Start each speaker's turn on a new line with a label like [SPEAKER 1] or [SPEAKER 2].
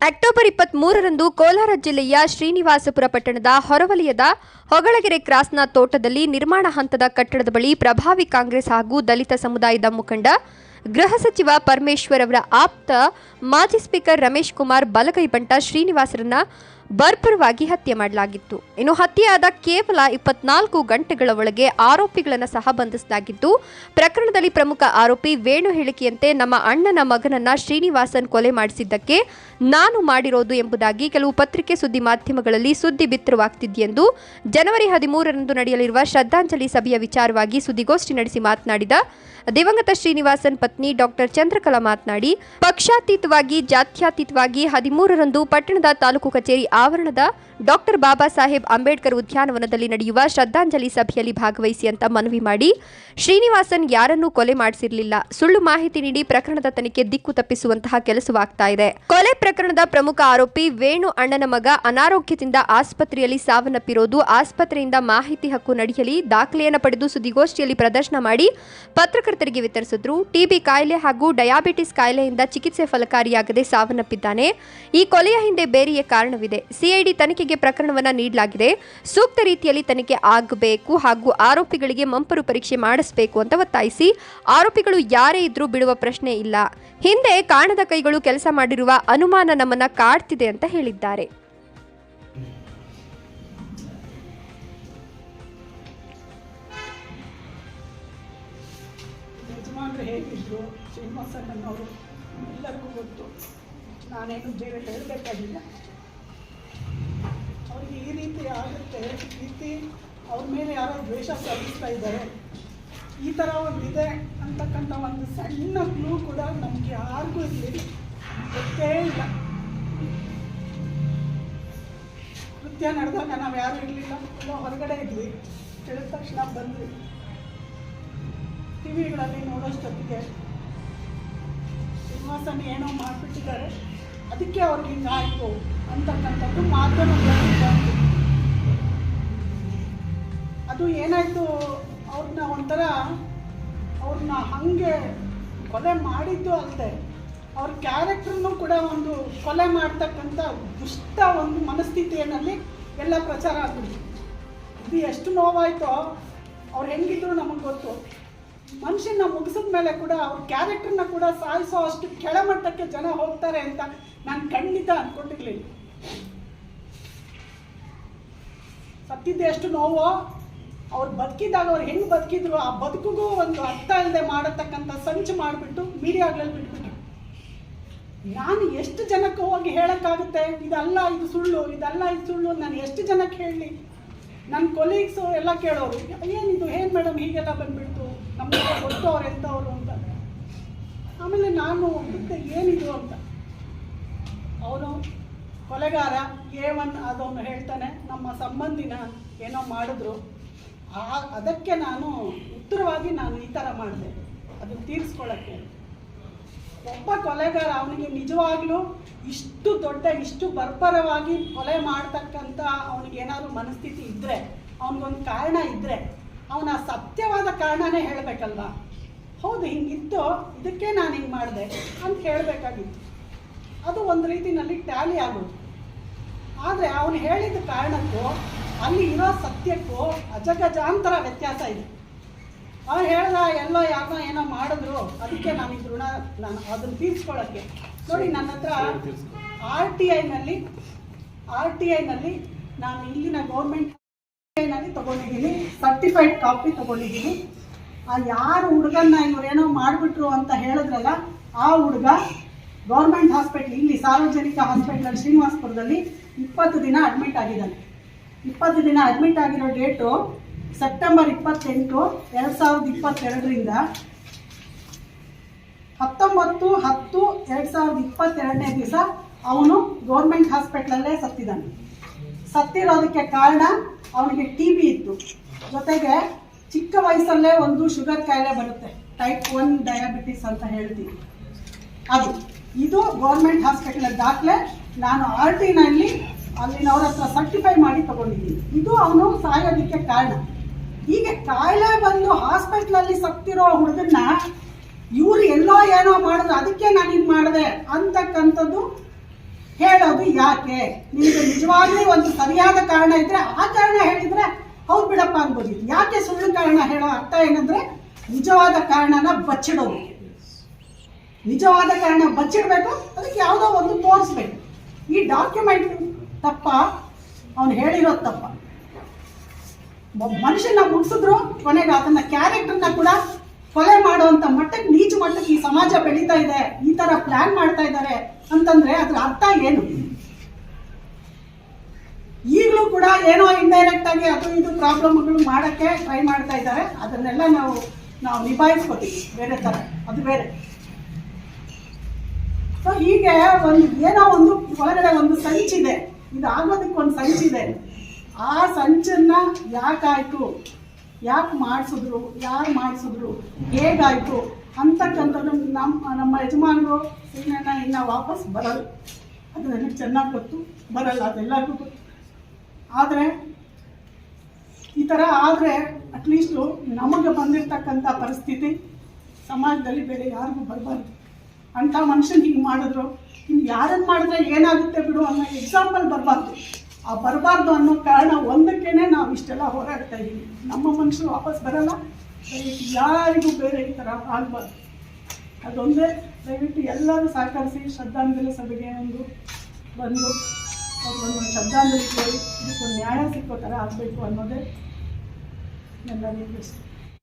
[SPEAKER 1] October ಇಪ್ಪತ್ತ್ ಮೂರರಂದು ಕೋಲಾರ ಜಿಲ್ಲೆಯ ಶ್ರೀನಿವಾಸಪುರ ಪಟ್ಟಣದ ಹೊರವಲಯದ ಹೊಗಳಗೆರೆ ಕ್ರಾಸ್ನ ತೋಟದಲ್ಲಿ ನಿರ್ಮಾಣ ಹಂತದ ಕಟ್ಟಡದ ಬಳಿ ಪ್ರಭಾವಿ ಕಾಂಗ್ರೆಸ್ ಹಾಗೂ ದಲಿತ ಸಮುದಾಯದ ಮುಖಂಡ ಗೃಹ ಸಚಿವ ಪರಮೇಶ್ವರ್ ಅವರ ಆಪ್ತ ಮಾಜಿ ಸ್ಪೀಕರ್ ರಮೇಶ್ ಕುಮಾರ್ ಬಲಗೈ ಬಂಟ ಶ್ರೀನಿವಾಸರನ್ನ ಬರ್ಬರವಾಗಿ ಹತ್ಯೆ ಮಾಡಲಾಗಿತ್ತು. ಇನ್ನು ಹತ್ಯೆಯಾದ ಕೇವಲ ಇಪ್ಪತ್ನಾಲ್ಕು ಗಂಟೆಗಳ ಒಳಗೆ ಆರೋಪಿಗಳನ್ನು ಸಹ ಬಂಧಿಸಲಾಗಿದ್ದು, ಪ್ರಕರಣದಲ್ಲಿ ಪ್ರಮುಖ ಆರೋಪಿ ವೇಣು ಹೇಳಿಕೆಯಂತೆ ನಮ್ಮ ಅಣ್ಣನ ಮಗನನ್ನ ಶ್ರೀನಿವಾಸನ್ ಕೊಲೆ ಮಾಡಿಸಿದ್ದಕ್ಕೆ ನಾನು ಮಾಡಿರೋದು ಎಂಬುದಾಗಿ ಕೆಲವು ಪತ್ರಿಕೆ ಸುದ್ದಿ ಮಾಧ್ಯಮಗಳಲ್ಲಿ ಸುದ್ದಿ ಬಿತ್ತರವಾಗ್ತಿದೆಯೆಂದು ಜನವರಿ ಹದಿಮೂರರಂದು ನಡೆಯಲಿರುವ ಶ್ರದ್ಧಾಂಜಲಿ ಸಭೆಯ ವಿಚಾರವಾಗಿ ಸುದ್ದಿಗೋಷ್ಠಿ ನಡೆಸಿ ಮಾತನಾಡಿದ ದಿವಂಗತ ಶ್ರೀನಿವಾಸನ್ ಪತ್ನಿ ಡಾಕ್ಟರ್ ಚಂದ್ರಕಲಾ ಮಾತನಾಡಿ, ಪಕ್ಷಾತೀತವಾಗಿ, ಜಾತ್ಯಾತೀತವಾಗಿ ಹದಿಮೂರರಂದು ಪಟ್ಟಣದ ತಾಲೂಕು ಕಚೇರಿ ಆವರಣದ ಡಾಕ್ಟರ್ ಬಾಬಾ ಸಾಹೇಬ್ ಅಂಬೇಡ್ಕರ್ ಉದ್ಯಾನವನದಲ್ಲಿ ನಡೆಯುವ ಶ್ರದ್ಧಾಂಜಲಿ ಸಭೆಯಲ್ಲಿ ಭಾಗವಹಿಸಿ ಅಂತ ಮನವಿ ಮಾಡಿ, ಶ್ರೀನಿವಾಸನ್ ಯಾರನ್ನೂ ಕೊಲೆ ಮಾಡಿಸಿರಲಿಲ್ಲ. ಸುಳ್ಳು ಮಾಹಿತಿ ನೀಡಿ ಪ್ರಕರಣದ ತನಿಖೆ ದಿಕ್ಕು ತಪ್ಪಿಸುವಂತಹ ಕೆಲಸವಾಗ್ತಾ ಇದೆ. ಕೊಲೆ ಪ್ರಕರಣದ ಪ್ರಮುಖ ಆರೋಪಿ ವೇಣು ಅಣ್ಣನ ಮಗ ಅನಾರೋಗ್ಯದಿಂದ ಆಸ್ಪತ್ರೆಯಲ್ಲಿ ಸಾವನ್ನಪ್ಪಿರೋದು, ಆಸ್ಪತ್ರೆಯಿಂದ ಮಾಹಿತಿ ಹಕ್ಕು ನಡೆಯಲಿ, ದಾಖಲೆಯನ್ನು ಪಡೆದು ಸುದ್ದಿಗೋಷ್ಠಿಯಲ್ಲಿ ಪ್ರದರ್ಶನ ಮಾಡಿ ಪತ್ರಕರ್ತರಿಗೆ ವಿತರಿಸಿದ್ರು. ಟಿಬಿ ಕಾಯಿಲೆ ಹಾಗೂ ಡಯಾಬಿಟಿಸ್ ಕಾಯಿಲೆಯಿಂದ ಚಿಕಿತ್ಸೆ ಫಲಕಾರಿಯಾಗದೆ ಸಾವನ್ನಪ್ಪಿದ್ದಾನೆ. ಈ ಕೊಲೆಯ ಹಿಂದೆ ಬೇರೆಯೇ ಕಾರಣವಿದೆ. ಸಿಐಡಿ ತನಿಖೆಗೆ ಪ್ರಕರಣವನ್ನು ನೀಡಲಾಗಿದೆ. ಸೂಕ್ತ ರೀತಿಯಲ್ಲಿ ತನಿಖೆ ಆಗಬೇಕು ಹಾಗೂ ಆರೋಪಿಗಳಿಗೆ ಮಂಪರು ಪರೀಕ್ಷೆ ಮಾಡಿಸಬೇಕು ಅಂತ ಒತ್ತಾಯಿಸಿ ಆರೋಪಿಗಳು ಯಾರೇ ಇದ್ರೂ ಬಿಡುವ ಪ್ರಶ್ನೆ ಇಲ್ಲ. ಹಿಂದೆ ಕಾಣದ ಕೈಗಳು ಕೆಲಸ ಮಾಡಿರುವ ಅನುಮಾನ ನಮ್ಮನ್ನ ಕಾಡ್ತಿದೆ ಅಂತ ಹೇಳಿದ್ದಾರೆ.
[SPEAKER 2] ಶ್ರೀನಿವಾಸ ಎಲ್ಲರಿಗೂ ಗೊತ್ತು. ನಾನೇನು ಬೇರೆ ಹೇಳಬೇಕಾಗಿಲ್ಲ. ಅವ್ರಿಗೆ ಈ ರೀತಿ ಆಗುತ್ತೆ ರೀತಿ ಅವ್ರ ಮೇಲೆ ಯಾರೋ ದ್ವೇಷ ಸಲ್ಲಿಸ್ತಾ ಇದ್ದಾರೆ. ಈ ಥರ ಒಂದು ಇದೆ ಅಂತಕ್ಕಂಥ ಒಂದು ಸಣ್ಣ ಕ್ಲೂ ಕೂಡ ನಮಗೆ ಯಾರಿಗೂ ಇರಲಿ. ಗೊತ್ತೇ ಇಲ್ಲ. ನೃತ್ಯ ನಡೆದಾಗ ನಾವು ಯಾರು ಇರಲಿಲ್ಲ, ಎಲ್ಲ ಹೊರಗಡೆ ಇರಲಿ ಕೇಳಿದ ತಕ್ಷಣ ಬಂದ್ವಿ. ಟಿವಿಗಳಲ್ಲಿ ನೋಡೋಷ್ಟೊತ್ತಿಗೆ ಶ್ರೀನಿವಾಸನ್ ಏನೋ ಮಾಡಿಬಿಟ್ಟಿದ್ದಾರೆ. ಅದಕ್ಕೆ ಅವ್ರಿಗೆ ಹಿಂಗಾಯಿತು. ಅಂತಕ್ಕಂಥದ್ದು ಮಾಧ್ಯಮಗಳಲ್ಲಿ ಬಂತು ಅದು ಏನಾಯಿತು ಅವ್ರನ್ನ ಒಂಥರ ಅವ್ರನ್ನ ಹಾಗೆ ಕೊಲೆ ಮಾಡಿದ್ದು ಅಲ್ಲದೆ ಅವ್ರ ಕ್ಯಾರೆಕ್ಟ್ರನ್ನು ಕೂಡ ಒಂದು ಕೊಲೆ ಮಾಡ್ತಕ್ಕಂಥ ದುಷ್ಟ ಒಂದು ಮನಸ್ಥಿತಿಯಲ್ಲಿ ಎಲ್ಲ ಪ್ರಚಾರ ಆಗ್ಬಿಡ್ತು. ಇದು ಎಷ್ಟು ನೋವಾಯಿತೋ, ಅವ್ರು ಹೆಂಗಿದ್ರು ನಮಗೆ ಗೊತ್ತು. ಮನುಷ್ಯನ ಮುಗಿಸಿದ ಮೇಲೆ ಕೂಡ ಅವ್ರ ಕ್ಯಾರೆಕ್ಟರ್ನ ಕೂಡ ಸಾಯಿಸೋ ಅಷ್ಟು ಕೆಳಮಟ್ಟಕ್ಕೆ ಜನ ಹೋಗ್ತಾರೆ ಅಂತ ನಾನು ಖಂಡಿತ ಅಂದ್ಕೊಂಡಿರ್ಲಿಲ್ಲ ಸತ್ತಿದ್ದು ಎಷ್ಟು ನೋವು, ಅವ್ರು ಬದುಕಿದಾಗ ಅವ್ರು ಹೆಂಗೆ ಬದುಕಿದ್ರು, ಆ ಬದುಕಿಗೂ ಒಂದು ಅರ್ಥ ಇಲ್ಲದೆ ಮಾಡತಕ್ಕಂಥ ಸಂಚು ಮಾಡಿಬಿಟ್ಟು ಮೀಡಿಯಾಗಳಲ್ಲಿ ಬಿಟ್ಬಿಟ್ರು. ನಾನು ಎಷ್ಟು ಜನಕ್ಕೆ ಹೋಗಿ ಹೇಳೋಕ್ಕಾಗುತ್ತೆ? ಇದಲ್ಲ, ಇದು ಸುಳ್ಳು, ಇದಲ್ಲ, ಇದು ಸುಳ್ಳು ನಾನು ಎಷ್ಟು ಜನಕ್ಕೆ ಹೇಳಲಿ? ನನ್ನ ಕೊಲೀಗ್ಸು ಎಲ್ಲ ಕೇಳೋರು ಏನಿದು ಏನು ಮೇಡಮ್ ಹೀಗೆಲ್ಲ ಬಂದ್ಬಿಡ್ತು? ನಮ್ಮ ಗೊತ್ತು ಅವ್ರು ಎಂಥವ್ರು ಅಂತ. ಆಮೇಲೆ ನಾನು ಏನಿದು ಅಂತ. ಅವನು ಕೊಲೆಗಾರ ಎ ಒನ್ ಅದೊಂದು ಹೇಳ್ತಾನೆ, ನಮ್ಮ ಸಂಬಂಧಿನ ಏನೋ ಮಾಡಿದ್ರು. ಆ, ಅದಕ್ಕೆ ನಾನು ಉತ್ತರವಾಗಿ ನಾನು ಈ ಥರ ಮಾಡಿದೆ. ಅದನ್ನು ತೀರಿಸ್ಕೊಳ್ಳೋಕ್ಕೆ ಒಬ್ಬ ಕೊಲೆಗಾರ ಅವನಿಗೆ ನಿಜವಾಗ್ಲೂ ಇಷ್ಟು ದೊಡ್ಡ, ಇಷ್ಟು ಬರ್ಬರವಾಗಿ ಕೊಲೆ ಮಾಡ್ತಕ್ಕಂಥ ಅವನಿಗೆ ಏನಾದರೂ ಮನಸ್ಥಿತಿ ಇದ್ದರೆ ಅವನಿಗೊಂದು ಕಾರಣ ಇದ್ದರೆ ಅವನ ಸತ್ಯವಾದ ಕಾರಣನೇ ಹೇಳಬೇಕಲ್ವಾ? ಹೌದು, ಹಿಂಗಿತ್ತು, ಇದಕ್ಕೆ ನಾನು ಹಿಂಗೆ ಮಾಡಿದೆ ಅಂತ ಹೇಳಬೇಕಾಗಿತ್ತು. ಅದು ಒಂದು ರೀತಿಯಲ್ಲಿ ಟ್ಯಾಲಿ ಆಗೋದು. ಆದರೆ ಅವನು ಹೇಳಿದ ಕಾರಣಕ್ಕೂ ಅಲ್ಲಿ ಇರೋ ಸತ್ಯಕ್ಕೂ ಅಜಗಜಾಂತರ ವ್ಯತ್ಯಾಸ ಇದೆ. ಅವ್ರು ಹೇಳ್ದ ಎಲ್ಲೋ ಯಾರೋ ಏನೋ ಮಾಡಿದ್ರು ಅದಕ್ಕೆ ನಾನು ಇದು ಋಣ ನಾನು ಅದನ್ನು ತೀರಿಸ್ಕೊಳ್ಳೋಕ್ಕೆ ನೋಡಿ ನನ್ನ ಹತ್ರ ಆರ್ ಟಿ ಐನಲ್ಲಿ ಆರ್ ಟಿ ಐನಲ್ಲಿ ನಾನು ಇಲ್ಲಿನ ಗೌರ್ಮೆಂಟ್ ಐನಲ್ಲಿ ತಗೊಂಡಿದ್ದೀನಿ ಸರ್ಟಿಫೈಡ್ ಕಾಪಿ ತಗೊಂಡಿದ್ದೀನಿ. ಆ ಯಾರು ಹುಡುಗನ್ನ ಇವರೇನೋ ಮಾಡಿಬಿಟ್ರು ಅಂತ ಹೇಳಿದ್ರಲ್ಲ ಆ ಹುಡುಗ ಗೌರ್ಮೆಂಟ್ ಹಾಸ್ಪಿಟ್ಲ್ ಇಲ್ಲಿ ಸಾರ್ವಜನಿಕ ಹಾಸ್ಪಿಟ್ಲಲ್ಲಿ ಶ್ರೀನಿವಾಸಪುರದಲ್ಲಿ ಇಪ್ಪತ್ತು ದಿನ ಅಡ್ಮಿಟ್ ಆಗಿದ್ದಾನೆ. ಇಪ್ಪತ್ತು ದಿನ ಅಡ್ಮಿಟ್ ಆಗಿರೋ ಡೇಟು ಸೆಪ್ಟೆಂಬರ್ ಇಪ್ಪತ್ತೆಂಟು, ಎರಡು ಸಾವಿರದ ಇಪ್ಪತ್ತೆರಡರಿಂದ ಹತ್ತೊಂಬತ್ತು, ಹತ್ತು, ಎರಡು ಸಾವಿರದ ಇಪ್ಪತ್ತೆರಡನೇ ದಿವಸ ಅವನು ಗೌರ್ಮೆಂಟ್ ಹಾಸ್ಪಿಟ್ಲಲ್ಲೇ ಸತ್ತಿದ್ದಾನೆ. ಸತ್ತಿರೋದಕ್ಕೆ ಕಾರಣ ಅವನಿಗೆ ಟಿ ಬಿ ಇತ್ತು. ಜೊತೆಗೆ ಚಿಕ್ಕ ವಯಸ್ಸಲ್ಲೇ ಒಂದು ಶುಗರ್ ಕಾಯಿಲೆ ಬರುತ್ತೆ. ಟೈಪ್ ಒನ್ ಡಯಾಬಿಟಿಸ್ ಅಂತ ಹೇಳ್ತೀವಿ. ಅದು. ಇದು ಗೌರ್ಮೆಂಟ್ ಹಾಸ್ಪಿಟಲ್ ದಾಖಲೆ. ನಾನು ಆರ್ ಟಿನಲ್ಲಿ ಅಲ್ಲಿನವ್ರ ಹತ್ರ ಸರ್ಟಿಫೈ ಮಾಡಿ ತಗೊಂಡಿದ್ದೀನಿ. ಇದು ಅವನು ಸಾಯೋದಕ್ಕೆ ಕಾರಣ. ಹೀಗೆ ಕಾಯಿಲೆ ಬಂದು ಹಾಸ್ಪಿಟ್ಲಲ್ಲಿ ಸತ್ತಿರೋ ಹುಡುಗನ್ನ ಇವ್ರು ಎಲ್ಲೋ ಏನೋ ಮಾಡಿದ್ರು, ಅದಕ್ಕೆ ನಾನು ಇದು ಮಾಡಿದೆ ಅಂತಕ್ಕಂಥದ್ದು ಹೇಳೋದು ಯಾಕೆ? ನಿಮಗೆ ನಿಜವಾಗ್ಲೂ ಒಂದು ಸರಿಯಾದ ಕಾರಣ ಇದ್ರೆ ಆ ಕಾರಣ ಹೇಳಿದ್ರೆ ಹೌದು ಬಿಡಪ್ಪ ಅನ್ಬೋದು ಯಾಕೆ ಸುಳ್ಳು ಕಾರಣ ಹೇಳೋ ಅರ್ಥ ಏನಂದ್ರೆ ನಿಜವಾದ ಕಾರಣನ ಬಚ್ಚಿಡೋದು. ನಿಜವಾದ ಕಾರಣ ಬಚ್ಚಿಡ್ಬೇಕು, ಅದಕ್ಕೆ ಯಾವುದೋ ಒಂದು ತೋರಿಸ್ಬೇಕು. ಈ ಡಾಕ್ಯುಮೆಂಟ್ ತಪ್ಪ, ಅವನು ಹೇಳಿರೋದು ತಪ್ಪ. ಮನುಷ್ಯನ ಮುಗಿಸಿದ್ರು, ಕೊನೆಗೆ ಅದನ್ನ ಕ್ಯಾರೆಕ್ಟರ್ನ ಕೂಡ ಕೊಲೆ ಮಾಡುವಂತ ಮಟ್ಟಕ್ಕೆ ನೀಚ ಮಟ್ಟಕ್ಕೆ ಈ ಸಮಾಜ ಬೆಳೀತಾ ಇದೆ, ಈ ತರ ಪ್ಲಾನ್ ಮಾಡ್ತಾ ಇದ್ದಾರೆ ಅಂತಂದ್ರೆ ಅದ್ರ ಅರ್ಥ ಏನು? ಈಗಲೂ ಕೂಡ ಏನೋ ಇಂಡೈರೆಕ್ಟ್ ಆಗಿ ಅದು ಇದು ಪ್ರಾಬ್ಲಮ್ಗಳು ಮಾಡಕ್ಕೆ ಟ್ರೈ ಮಾಡ್ತಾ ಇದ್ದಾರೆ ಅದನ್ನೆಲ್ಲ ನಾವು ನಾವು ನಿಭಾಯಿಸ್ಕೋತೀವಿ. ಬೇರೆ ತರ, ಅದು ಬೇರೆ. ಸೊ ಹೀಗೆ ಒಂದು, ಏನೋ ಒಂದು ಒಳಗಡೆ ಒಂದು ಸಂಚಿದೆ ಇದು. ಆಗೋದಕ್ಕೆ ಒಂದು ಸಂಚಿದೆ ಆ ಸಂಚನ್ನ ಯಾಕಾಯ್ತು? ಯಾಕೆ ಮಾಡಿಸಿದ್ರು? ಯಾರು ಮಾಡಿಸಿದ್ರು? ಹೇಗಾಯ್ತು? ಅಂತಕ್ಕಂಥದ್ದು ನಮ್ಮ ನಮ್ಮ ಯಜಮಾನರು ಏನೇನೋ ಇನ್ನು ವಾಪಸ್ ಬರಲ್ಲ. ಅದು ನನಗೆ ಚೆನ್ನಾಗಿ ಗೊತ್ತು. ಬರಲ್ಲ ಅದೆಲ್ಲರಿಗೂ ಗೊತ್ತು. ಆದರೆ, ಈ ಥರ ಆದರೆ ಅಟ್ಲೀಸ್ಟು ನಮಗೆ ಬಂದಿರತಕ್ಕಂಥ ಪರಿಸ್ಥಿತಿ ಸಮಾಜದಲ್ಲಿ ಬೇರೆ ಯಾರಿಗೂ ಬರಬಾರ್ದು. ಅಂಥ ಮನುಷ್ಯನ ಹಿಂಗೆ ಮಾಡಿದ್ರು. ಇನ್ನು ಯಾರನ್ನು ಮಾಡಿದ್ರೆ ಏನಾಗುತ್ತೆ ಬಿಡು ಅನ್ನೋ ಎಕ್ಸಾಂಪಲ್ ಬರಬಾರ್ದು. ಆ ಬರಬಾರ್ದು ಅನ್ನೋ ಕಾರಣ ಒಂದಕ್ಕೇ ನಾವು ಇಷ್ಟೆಲ್ಲ ಹೋರಾಡ್ತಾ ಇದ್ದೀವಿ ನಮ್ಮ ಮನುಷ್ಯರು ವಾಪಸ್ ಬರಲ್ಲ. ದಯವಿಟ್ಟು ಯಾರಿಗೂ ಬೇರೆ ಈ ಥರ ಆಗಬಾರ್ದು. ಅದೊಂದೇ, ದಯವಿಟ್ಟು ಎಲ್ಲರೂ ಸಹಕರಿಸಿ ಶ್ರದ್ಧಾಂಜಲಿ ಸಭೆಗೆ ಒಂದು ಬಂದು ಅವ್ರಿಗೊಂದು ಶ್ರದ್ಧಾಂಜಲಿ ಇದಕ್ಕೊಂದು ನ್ಯಾಯ ಸಿಕ್ಕೋ ಥರ ಆಗಬೇಕು ಅನ್ನೋದೇ ನನ್ನ ರಿಕ್ವೆಸ್ಟ್